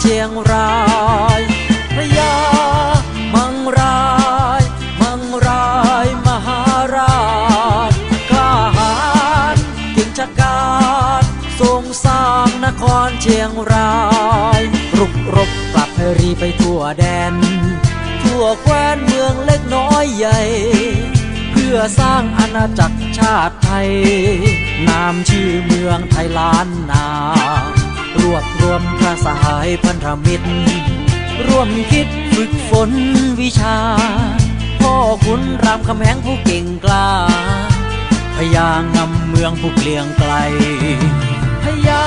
เชียงรายพระยามังรายมังรายมหาราชกล้าหาญก่งชะกาจทรงสร้างนครเชียงรายรุกรบกลับให้รีไปทั่วแดน ทั่วแคว้นเมืองเล็กน้อยใหญ่ เพื่อสร้างอาณาจักรชาติไทย นามชื่อเมืองไทยล้านนาายพันธมิตร ร่วมคิดฝึกฝนวิชา พ่อคุณรามคำแหงผู้เก่งกล้า พยางำเมืองผู้เกลียงไกล พยา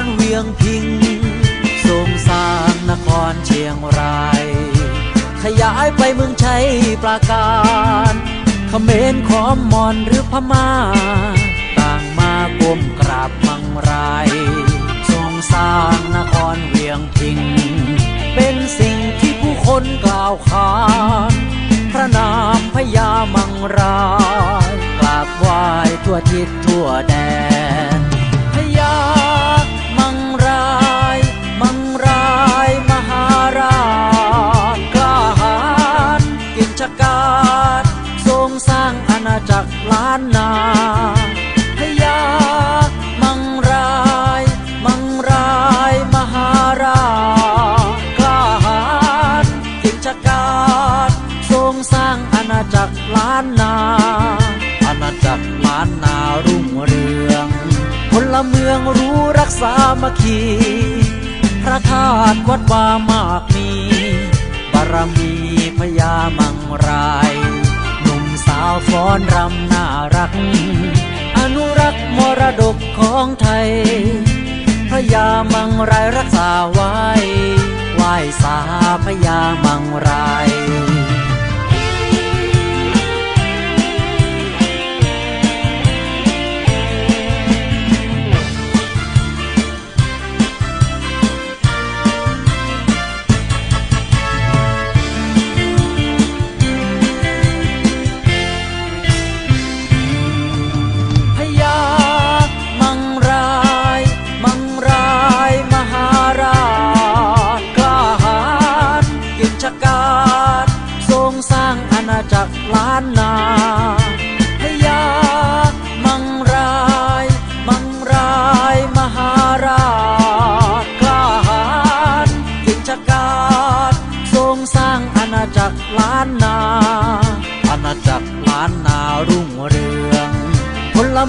รเวียงพิงทรงสร้างนครเชียงราย ขยายไปเมืองชัยปราการเขมรขอมมอนหรือพม่า ต่างมาก้มกราบมังรายทรงสร้างนครเวียงพิง เป็นสิ่งที่ผู้คนก ณาจักรล้านนาพญามังราย มังรายมหาราชกล้าหาญเก่งชะกาจทรงสร้างอาณาจักรล้านนาอาณาจักรล้านนารุ่งเรืองพลเมืองรู้รักษามัคคีพระธาตุวัดวามากมี บารมีพญามังรายาวฟ้อนรำน่ารัก อนุรักษ์มรดกของไทยพญามังรายรักษาไว้ไหว้สาพญามังราย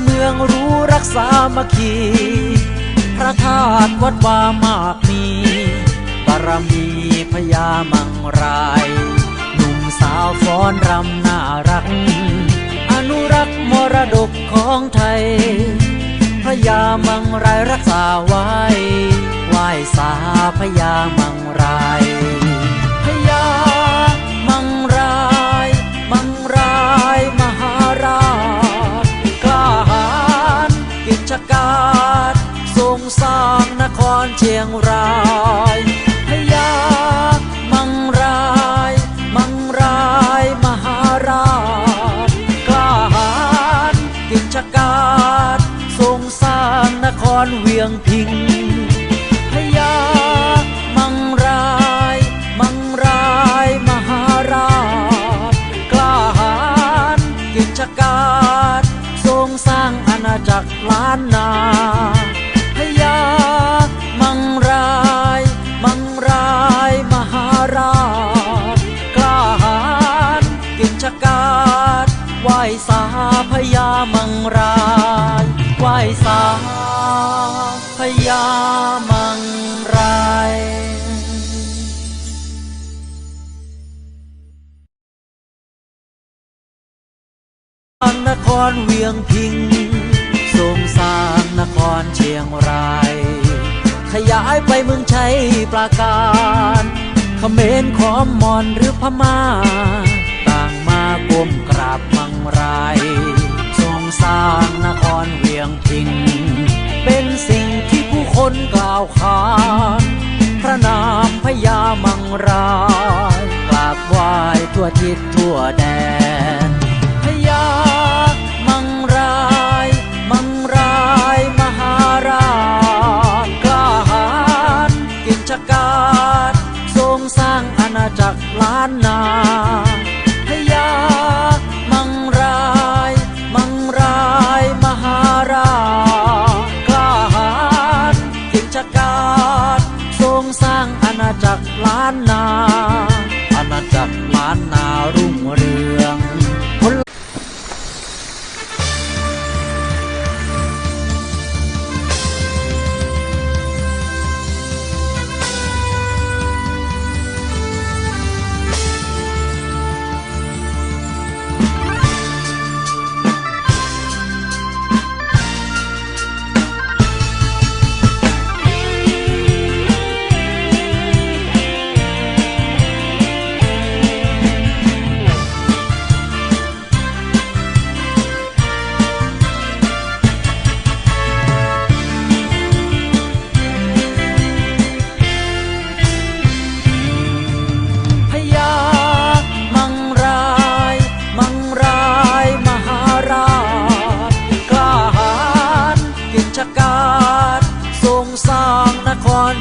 เมืองรู้รักษามัคคี พระธาตุวัดวามากมี บารมีพญามังราย หนุ่มสาวฟ้อนรำน่ารัก อนุรักษ์มรดกของไทย พญามังรายรักษาไว้ ไหว้สาพญามังราย รายพญามังราย มังรายมหาราชกล้าหาญก่งชการทรงสร้างนครเวียงพิง นครเวียงพิงทรงสร้างนครเชียงราย ขยายไปเมืองชัยปราการเขมรขอมมอนหรือพม่า ต่างมาก้ก้มกราบมังรายทรงสร้างนครเวียงพิง เป็นสิ่งที่ผู้คนกล่าวขาน รุ่งเรือง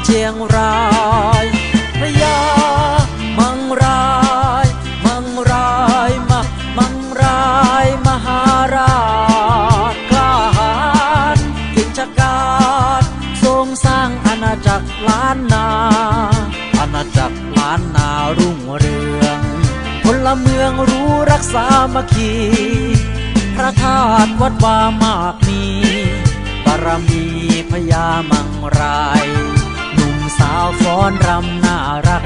เชียงรายพญามังราย มังรายมะมังรายมหาราชกล้าหาญกิจการทรงสร้างอาณาจักรล้านนา อาณาจักรล้านนารุ่งเรืองพลเมืองรู้รักษามาคีพระธาตุวัดวามากมีบารมีพญามังรายาวฟ้อนรำน่ารัก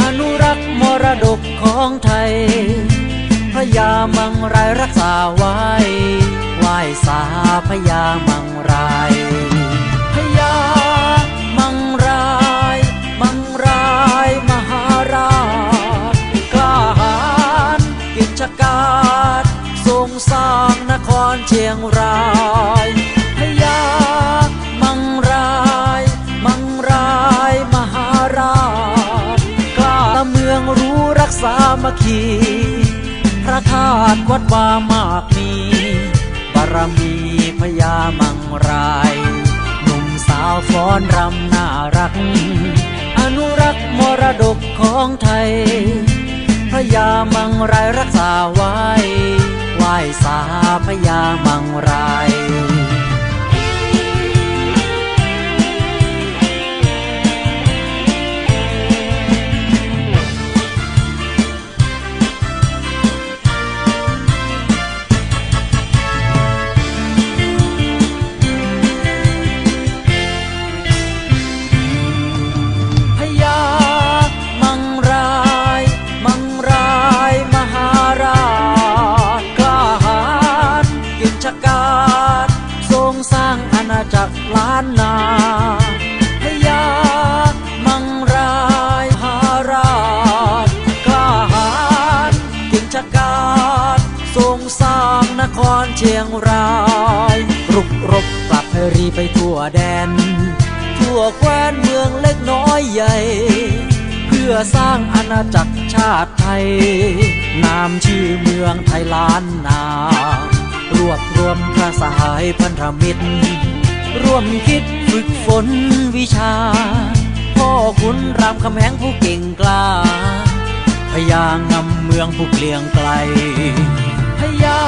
อนุรักษ์มรดกของไทยพญามังรายรักษาไว้ไหว้สาพญามังราย องรู้รักษามาคีพระธาตุวัดวามากมี บารมีพญามังราย หนุ่มสาวฟ้อนรำน่ารัก อนุรักษ์มรดกของไทย พระยามังรายรักษาไว้ ไหว้สาพญามังราย เชียงรายรุกรบกลับให้รีไปทั่วแดน ทั่วแคว้นเมืองเล็กน้อยใหญ่ เพื่อสร้างอาณาจักรชาติไทย นามชื่อเมืองไทยล้านนา รวบรวมพระสหายพันธมิตร ร่วมคิดฝึกฝนวิชา พ่อขุนรามคำแหงผู้เก่งกล้าพญางำเมืองผู้เกลียงไกลพญา